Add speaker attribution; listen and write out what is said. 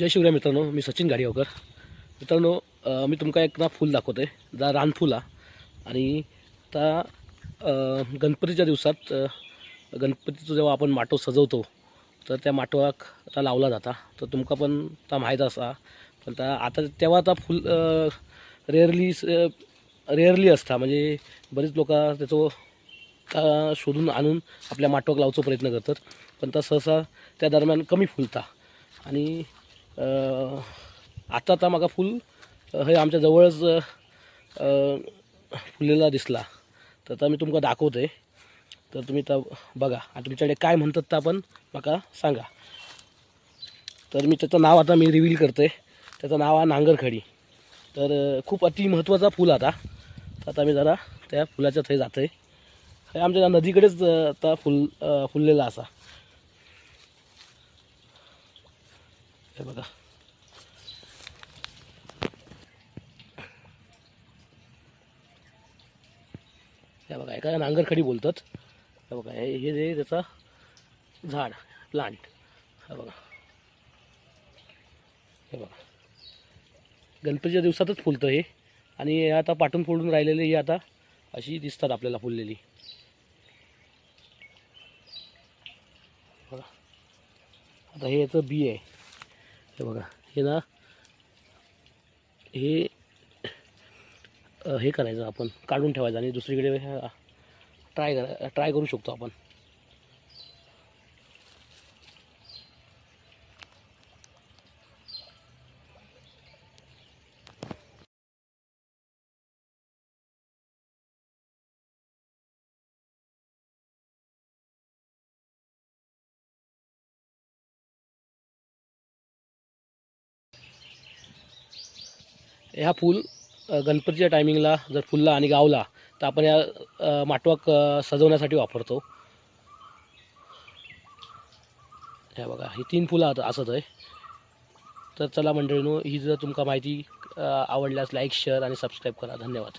Speaker 1: जय शिवराय मित्रांनो मी सचिन गाडीवकर. मित्रांनो मी तुमका एक ना फूल आहे जा रानफूल. हा आणि त्या गणपतीच्या दिवसात गणपतीचं जेव्हा आपण माटो सजवतो तर त्या माटोवाक आता लावला जाता. तर तुमका पण ता माहीत असा. पण त्या आता तेव्हा आता फुल रेअरली रेअरली असता. म्हणजे बरीच लोक त्याचं अ, शोधून आणून आपल्या माटोक लावचा प्रयत्न करतात. पण त्या सहसा त्या दरम्यान कमी फुलता. आणि आता आता म्हाका फूल हे आमच्या जवळच फुललेला दिसला. तर आता मी तुमका दाखवतोय. तर तुम्ही तर बघा. आणि तुमच्याकडे काय म्हणतात तर आपण मला सांगा. तर मी त्याचं नाव आता मी रिव्हील करते त्याचं नाव आहे नांगरखडी. तर खूप अति महत्त्वाचा फूल आता. तर आता मी जरा त्या फुलाच्या थंय जातोय. हे आमच्या नदीकडेच आता फुल फुललेला असा. हे बघा. हे बघा एका नांगरखडी बोलतात. हे बघा हे हे जे त्याचा झाड प्लांट हे बघा. हे बघा. गणपतीच्या दिवसातच फुलतं हे. आणि हे आता पाठून फोडून राहिलेली ही आता अशी दिसतात आपल्याला फुललेली. बघा. आता हे याचं बी आहे. हे बघा हे ना हे हे करायचं आपण काढून ठेवायचं आणि दुसरीकडे ट्राय करा ट्राय करू शकतो आपण. ह्या फूल गणपतीच्या टायमिंगला जर फुलला आणि गावला तर आपण या माटवाक सजवण्यासाठी वापरतो. हे बघा ही तीन फुलं आता असत आहे. तर चला मंडळीनो ही जर तुमका माहिती आवडल्यास लाईक शेअर आणि सबस्क्राईब करा. धन्यवाद.